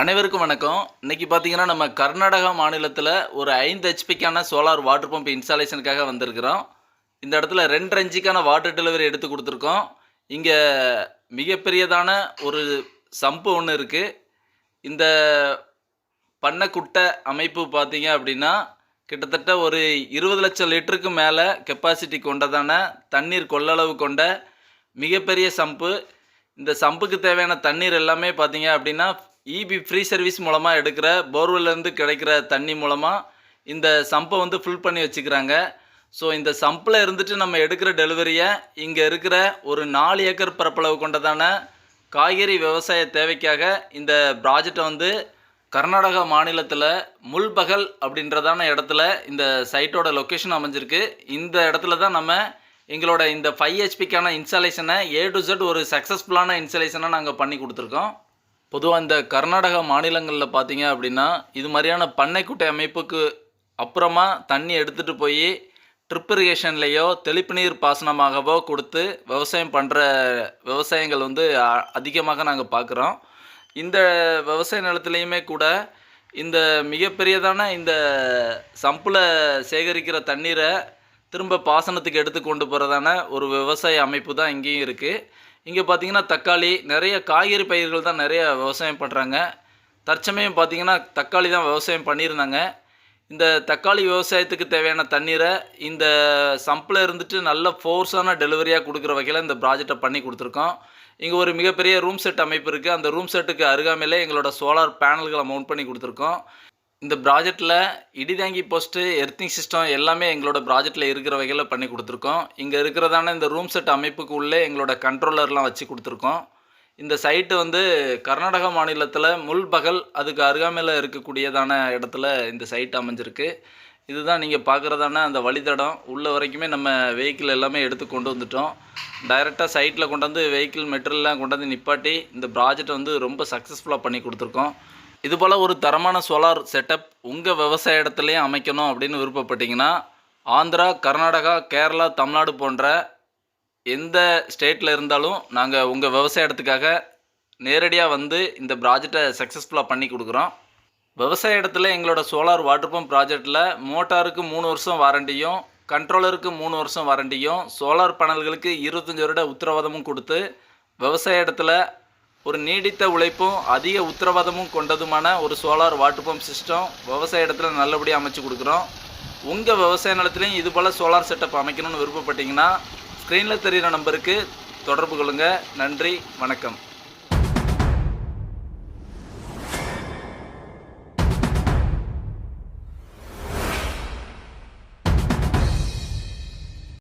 அனைவருக்கும் வணக்கம். இன்னைக்கு பார்த்தீங்கன்னா நம்ம கர்நாடகா மாநிலத்தில் ஒரு ஐந்து ஹெச்பிக்கான சோலார் வாட்டர் பம்ப் இன்ஸ்டாலேஷனுக்காக வந்திருக்கிறோம். இந்த இடத்துல ரெண்டு அஞ்சுக்கான வாட்டர் டெலிவரி எடுத்து கொடுத்துருக்கோம். இங்கே மிகப்பெரியதான ஒரு சம்பு ஒன்று இருக்குது இந்த பண்ணக்குட்டை அமைப்பு பார்த்தீங்க அப்படின்னா கிட்டத்தட்ட ஒரு இருபது லட்சம் லிட்டருக்கு மேலே கெப்பாசிட்டி கொண்டதான தண்ணீர் கொள்ளளவு கொண்ட மிகப்பெரிய சம்பு. இந்த சம்புக்கு தேவையான தண்ணீர் எல்லாமே பார்த்தீங்க அப்படின்னா இபி ஃப்ரீ சர்வீஸ் மூலமாக எடுக்கிற போர்வெல்லேருந்து கிடைக்கிற தண்ணி மூலமாக இந்த சம்பை வந்து ஃபில் பண்ணி வச்சுக்கிறாங்க. ஸோ இந்த சம்பில் இருந்துட்டு நம்ம எடுக்கிற டெலிவரியை இங்கே இருக்கிற ஒரு நாலு ஏக்கர் பரப்பளவு கொண்டதான காய்கறி விவசாய தேவைக்காக இந்த ப்ராஜெக்டை வந்து கர்நாடகா மாநிலத்தில் முல்பகல் அப்படின்றதான இடத்துல இந்த சைட்டோட லொக்கேஷன் அமைஞ்சிருக்கு. இந்த இடத்துல தான் நம்ம எங்களோட இந்த ஃபைவ் ஹெச்பிக்கான இன்ஸ்டாலேஷனை ஏ டு ஜெட் ஒரு சக்ஸஸ்ஃபுல்லான இன்ஸ்டாலேஷனை நாங்கள் பண்ணி கொடுத்துருக்கோம். பொதுவாக இந்த கர்நாடகா மாநிலங்களில் பார்த்தீங்க அப்படின்னா இது மாதிரியான பண்ணைக்குட்டை அமைப்புக்கு அப்புறமா தண்ணி எடுத்துகிட்டு போய் ட்ரிப் இரிகேஷன்லேயோ தெளிப்பு நீர் பாசனமாகவோ கொடுத்து விவசாயம் பண்ணுற விவசாயங்கள் வந்து அ- அதிகமாக நாங்கள் பார்க்குறோம் இந்த விவசாய நிலத்துலையுமே கூட இந்த மிகப்பெரியதான இந்த சம்பில் சேகரிக்கிற தண்ணீரை திரும்ப பாசனத்துக்கு எடுத்து கொண்டு போகிறதான ஒரு விவசாய அமைப்பு தான் இங்கேயும் இருக்குது இங்கே பார்த்தீங்கன்னா தக்காளி நிறைய காய்கறி பயிர்கள் தான் நிறைய விவசாயம் பண்ணுறாங்க தற்சமயம் பார்த்தீங்கன்னா தக்காளி தான் விவசாயம் பண்ணியிருந்தாங்க. இந்த தக்காளி விவசாயத்துக்கு தேவையான தண்ணீரை இந்த சம்பில் இருந்துட்டு நல்ல ஃபோர்ஸான டெலிவரியாக கொடுக்குற வகையில் இந்த ப்ராஜெக்டை பண்ணி கொடுத்துருக்கோம். இங்கே ஒரு மிகப்பெரிய ரூம் செட் அமைப்பு இருக்குது அந்த ரூம் செட்டுக்கு அருகாமையிலே எங்களோட சோலார் பேனல்களை மவுண்ட் பண்ணி கொடுத்துருக்கோம். இந்த ப்ராஜெக்டில் இடிதாங்கி போஸ்ட்டு எர்த்திங் சிஸ்டம் எல்லாமே எங்களோட ப்ராஜெக்டில் இருக்கிற வகையில் பண்ணி கொடுத்துருக்கோம். இங்கே இருக்கிறதான இந்த ரூம் செட் அமைப்புக்கு உள்ளே எங்களோட கண்ட்ரோலர்லாம் வச்சு கொடுத்துருக்கோம். இந்த சைட்டு வந்து கர்நாடகா மாநிலத்தில் முல்பகல் அதுக்கு அருகாமையில் இருக்கக்கூடியதான இடத்துல இந்த சைட் அமைஞ்சிருக்கு. இதுதான் நீங்கள் பார்க்குறதான அந்த வழித்தடம். உள்ள வரைக்குமே நம்ம வெஹிக்கிள் எல்லாமே எடுத்து கொண்டு வந்துட்டோம். டைரெக்டாக சைட்டில் கொண்டு வந்து வெஹிக்கிள் மெட்டீரியல்லாம் கொண்டு வந்து நிப்பாட்டி இந்த ப்ராஜெக்ட் வந்து ரொம்ப சக்ஸஸ்ஃபுல்லாக பண்ணி கொடுத்துருக்கோம். இது போல் ஒரு தரமான சோலார் செட்டப் உங்கள் விவசாய இடத்துலையும் அமைக்கணும் அப்படின்னு விருப்பப்பட்டீங்கன்னா ஆந்திரா கர்நாடகா கேரளா தமிழ்நாடு போன்ற எந்த ஸ்டேட்டில் இருந்தாலும் நாங்கள் உங்கள் விவசாய இடத்துக்காக நேரடியாக வந்து இந்த ப்ராஜெக்டை சக்ஸஸ்ஃபுல்லாக பண்ணி கொடுக்குறோம். விவசாய இடத்துல எங்களோட சோலார் வாட்டர் பம்ப் ப்ராஜெக்டில் மோட்டாருக்கு மூணு வருஷம் வாரண்டியும் கண்ட்ரோலருக்கு மூணு வருஷம் வாரண்டியும் சோலார் பேனல்களுக்கு இருபத்தஞ்சி வருட உத்தரவாதமும் கொடுத்து விவசாய இடத்துல ஒரு நீடித்த உழைப்பும் அதிக உத்தரவாதமும் கொண்டதுமான ஒரு சோலார் வாட்டர் பம்ப் சிஸ்டம் விவசாய இடத்துல நல்லபடியாக அமைச்சு கொடுக்குறோம். உங்கள் விவசாய நிலத்துலையும் இது போல் சோலார் செட்டப் அமைக்கணும்னு விருப்பப்பட்டீங்கன்னா ஸ்க்ரீனில் தெரிகிற நம்பருக்கு தொடர்பு கொள்ளுங்கள் நன்றி வணக்கம்.